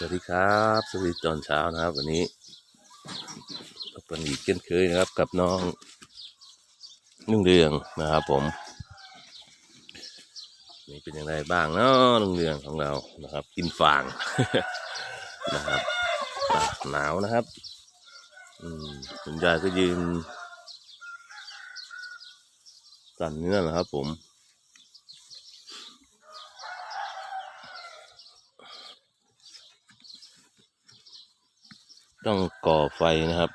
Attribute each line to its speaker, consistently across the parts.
Speaker 1: สวัสดีครับ สวัสดีตอนเช้านะครับ วันนี้พบกันอีกเช่นเคยนะครับ กับน้องนุ่งเรืองนะครับผมนี่เป็นยังไงบ้างเนาะนุ่งเรืองของเรานะครับ กินฟางนะครับหนาวนะครับอืมคุณยายก็ยืนสั่นนี่นั่นแหละครับ ผม ต้องก่อไฟนะครับ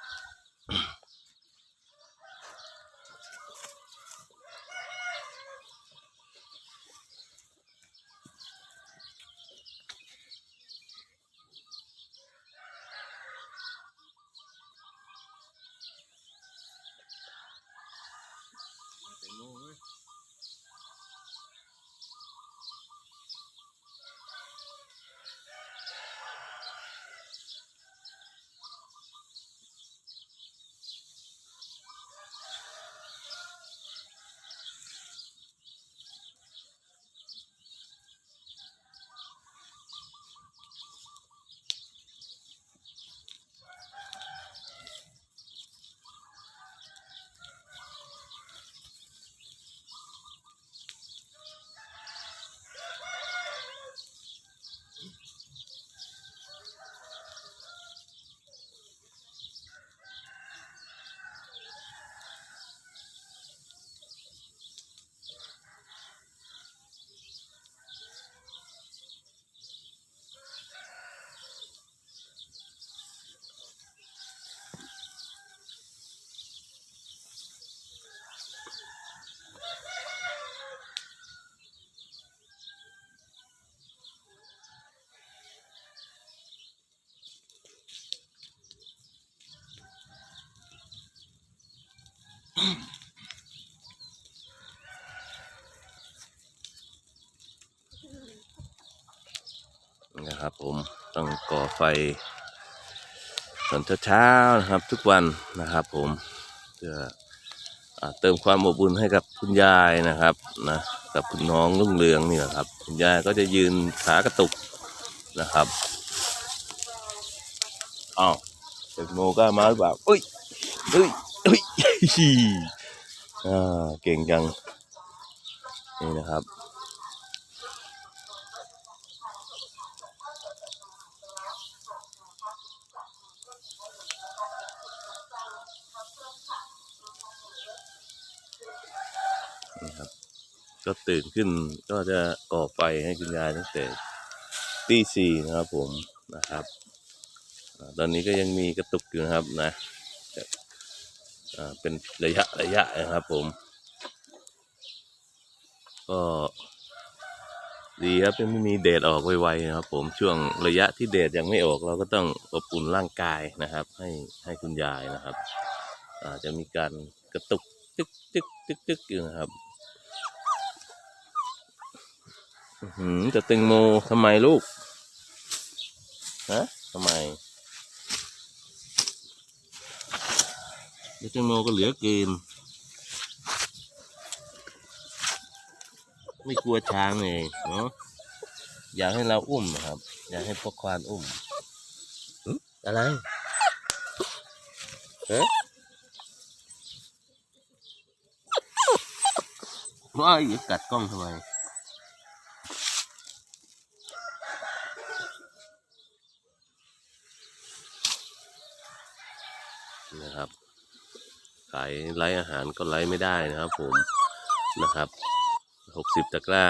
Speaker 1: นะครับผมต้องก่อไฟตอนเช้าๆนะครับทุกวันนะครับผมเพื่ออเติมความอบอุ่นให้กับคุณยายนะครับนะกับคุณน้องรุ่งเรืองนี่แหละครับ คุณยายก็จะยืนขากระตุกนะครับอ้าวเด็กโมก็มาหรือเปล่าอุ้ยอุ้ย อุ้ยอ่าเก่งจัง นี่นะครับนะครับ ก็ตื่นขึ้นก็จะก่อไฟให้คุณยายตั้งแต่ตีสี่นะครับผมนะครับ ตอนนี้ก็ยังมีกระตุกอยู่นะครับนะ เป็นระยะระยะนะครับผม ก็ดีครับไม่มีแดดออกไวๆนะครับ ผมช่วงระยะที่แดดยังไม่ออก เราก็ต้องอบอุ่นร่างกายนะครับ ให้ให้คุณยายนะครับอาจจะมีการกระตุกตึกตึกตึกตึกอยู่นะครับหือจะตึงโมทำไมลูกฮะทำไม จะตึงโมก็เหลือเกิน ไม่กลัวช้างเลยเนาะอยากให้เราอุ้มนะครับ อยากให้พ่อควานอุ้มหึอะไรเอ๊ะว้ายอย่ากัดกล้องทำไม นะครับ ขายไลฟ์อาหารก็ไลฟ์ไม่ได้นะครับ ผมนะครับหกสิบตะกร้า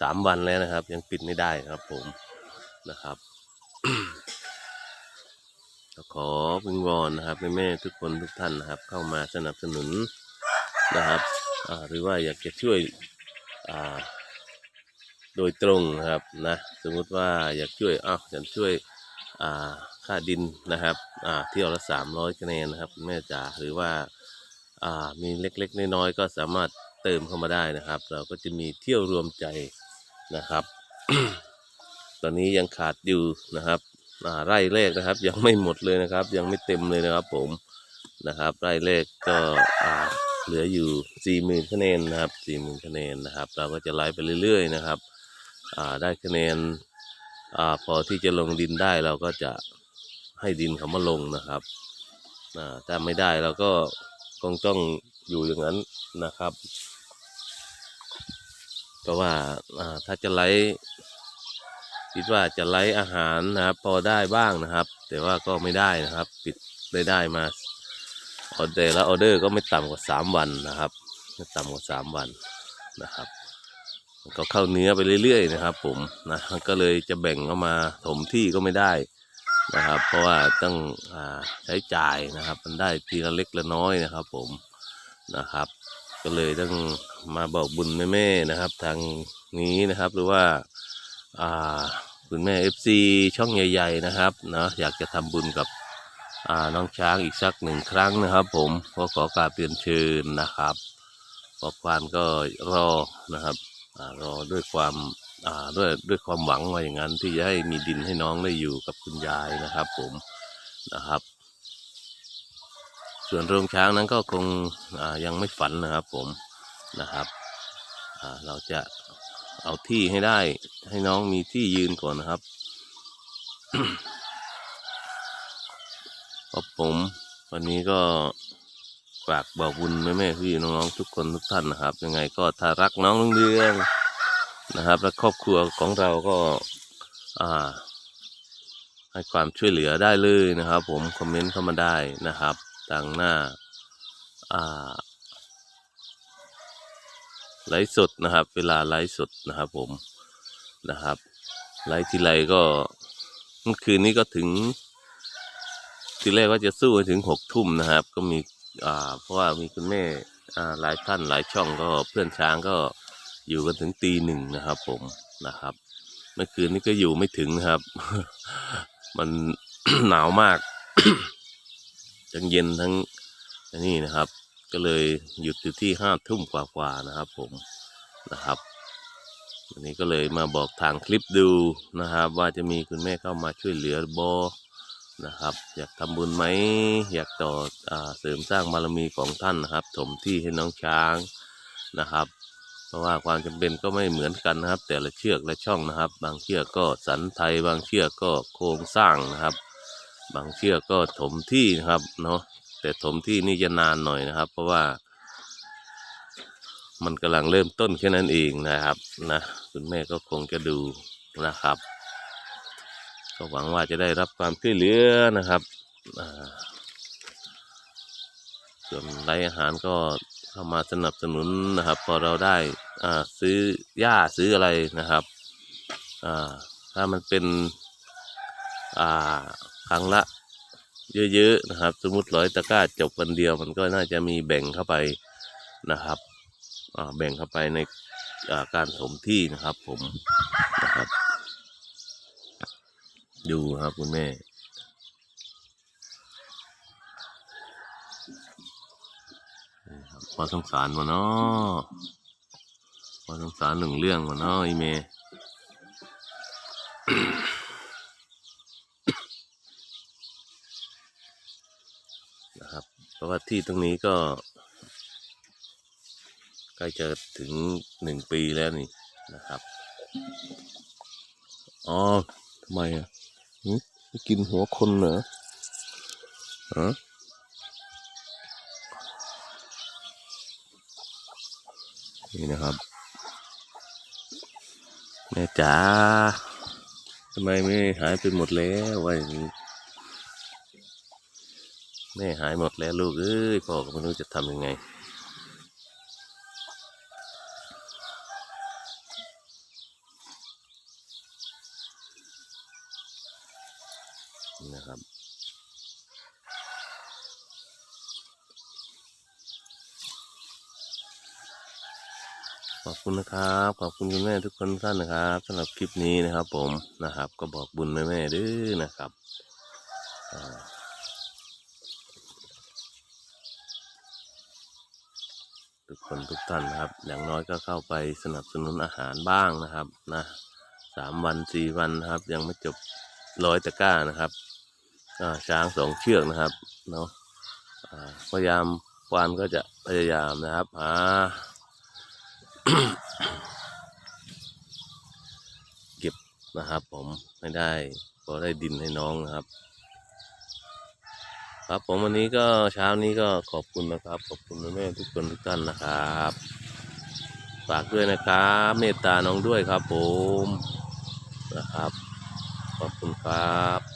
Speaker 1: สามวันแล้วนะครับ ยังปิดไม่ได้ครับ ผมนะครับขอวิงวอนนะครับแม่ๆทุกคนทุกท่านนะครับ เข้ามาสนับสนุนนะครับหรือว่าอยากจะช่วยอ่าโดยตรงนะครับนะ สมมุติว่าอยากช่วยอ้าวอยากช่วยอ่า ค่าดินนะครับอ่าเที่ยวละสามร้อยคะแนนนะครับแม่จ๋าหรือว่าอ่ามีเล็กๆน้อยๆก็สามารถเติมเข้ามาได้นะครับ เราก็จะมีเที่ยวรวมใจนะครับ ตอนนี้ยังขาดอยู่นะครับอ่าไร่แรกนะครับ ยังไม่หมดเลยนะครับ ยังไม่เต็มเลยนะครับ ผมนะครับ ไร่แรกก็อ่าเหลืออยู่สี่หมื่นคะแนนนะครับสี่หมื่นคะแนนนะครับ เราก็จะไล่ไปเรื่อย ๆ นะครับอ่าได้คะแนนอ่าพอที่จะลงดินได้เราก็จะ ให้ดินเขามาลงนะครับอ่าถ้าไม่ได้เราก็คงต้องอยู่อย่างนั้นนะครับเพราะว่าถ้าจะไล่คิดว่าจะไล่อาหารนะครับ พอได้บ้างนะครับ แต่ว่าก็ไม่ได้นะครับ ปิดได้ได้มาออเดอร์แล้วออเดอร์ก็ไม่ต่ำกว่าสามวันนะครับไม่ต่ำกว่าสามวันนะครับก็เข้าเนื้อไปเรื่อยๆนะครับ ผมนะก็เลยจะแบ่งเข้ามาถมที่ก็ไม่ได้ นะครับ เพราะว่าต้องอใช้จ่ายนะครับ มันได้ทีละเล็กละน้อยนะครับ ผมนะครับ ก็เลยต้องมาบอกบุญแม่ๆนะครับ ทางนี้นะครับหรือว่าอ่าคุณแม่ FC ช่องใหญ่ ๆ นะครับเนาะอยากจะทำบุญกับอ่าน้องช้างอีกสักหนึ่งครั้งนะครับ ผมก็ขอกราบเรียนเชิญนะครับปอควานก็รอนะครับอรอด้วยความ ด้วยด้วยความหวังว่าอย่างนั้น ที่จะให้มีดินให้น้องได้อยู่กับคุณยายนะครับ ผมนะครับ ส่วนโรงช้างนั้นก็คงยังไม่ฝันนะครับ ผมนะครับเราจะเอาที่ให้ได้ ให้น้องมีที่ยืนก่อนนะครับเพราะผมวันนี้ก็ฝากบอกบุญแม่แม่ๆพี่น้องๆทุกคนทุกท่านนะครับ ยังไงก็ถ้ารักน้องลุงเรือง นะครับ และครอบครัวของเราก็อ่าให้ความช่วยเหลือได้เลยนะครับ ผมคอมเมนต์เข้ามาได้นะครับทางหน้าอ่าไลฟ์สดนะครับ เวลาไลฟ์สดนะครับ ผมนะครับไลฟ์ทีไรก็เมื่อคืนนี้ก็ถึง ทีแรกว่าจะสู้ถึงหกทุ่มนะครับ ก็มีอ่าเพราะว่ามีคุณแม่อ่าหลายท่านหลายช่องก็เพื่อนช้างก็ อยู่กันถึงตีหนึ่งนะครับ ผมนะครับ เมื่อคืนนี้ก็อยู่ไม่ถึงนะครับ มันหนาวมากทั้งเย็นทั้งนนี้นะครับ ก็เลยหยุดอยู่ที่ห้าทุ่มกว่าๆนะครับ ผมนะครับวันนี้ก็เลยมาบอกทางคลิปดูนะครับ ว่าจะมีคุณแม่เข้ามาช่วยเหลือบอนะครับ อยากทำบุญไหมอยากต่ออเสริมสร้างบารมีของท่านนะครับถมที่ให้น้องช้างนะครับ เพราะว่าความจำเป็นก็ไม่เหมือนกันนะครับ แต่ละเชือกและช่องนะครับ บางเชือกก็สันไทย บางเชือกก็โครงสร้างนะครับ บางเชือกก็ถมที่นะครับเนาะแต่ถมที่นี่จะนานหน่อยนะครับ เพราะว่า มันกำลังเริ่มต้นแค่นั้นเองนะครับนะคุณแม่ก็คงจะดูนะครับ ก็หวังว่าจะได้รับความช่วยเหลือนะครับส่วนรอาหารก็ เข้ามาสนับสนุนนะครับ พอเราได้อ่าซื้อหญ้าซื้ออะไรนะครับอ่าถ้ามันเป็นอ่าครั้งละเยอะๆนะครับ สมมติร้อยตะกร้าจบวันเดียวมันก็น่าจะมีแบ่งเข้าไปนะครับอ่าแบ่งเข้าไปในอ่าการถมที่นะครับผมนะครับ ดูครับคุณแม่ พอสงสารมาเนาะพอสงสารหนึ่งเรื่องมาเนาะอีเมนะครับ เพราะว่าที่ตรงนี้ก็ใกล้จะถึงหนึ่งปีแล้วนี่นะครับ อ๋อทำไมอะกินหัวคนเหรอฮะ นี่นะครับแม่จ๋าทำไมไม่หายไปหมดแล้ววะอย่างนี้แม่หายหมดแล้วลูกเอ้ยพ่อก็ไม่รู้จะทำยังไง นี่นะครับ ขอบคุณนะครับ ขอบคุณคุณแม่ทุกคนท่านนะครับสำหรับคลิปนี้นะครับ ผมนะครับ ก็บอกบุญแม่แม่ด้วยนะครับทุกคนทุกท่านนะครับ อย่างน้อยก็เข้าไปสนับสนุนอาหารบ้างนะครับนะสามวันสี่วันนะครับ ยังไม่จบร้อยตะกร้านะครับช้างสองเชือกนะครับเนาะพยายามควานก็จะพยายามนะครับหา เก็บนะครับผมไม่ได้ก็ได้ดินให้น้องนะครับ ครับผมวันนี้ก็เช้านี้ก็ขอบคุณนะครับ ขอบคุณแม่ทุกคนทุกท่านนะครับฝากด้วยนะครับเมตตาน้องด้วยครับผมนะครับขอบคุณครับ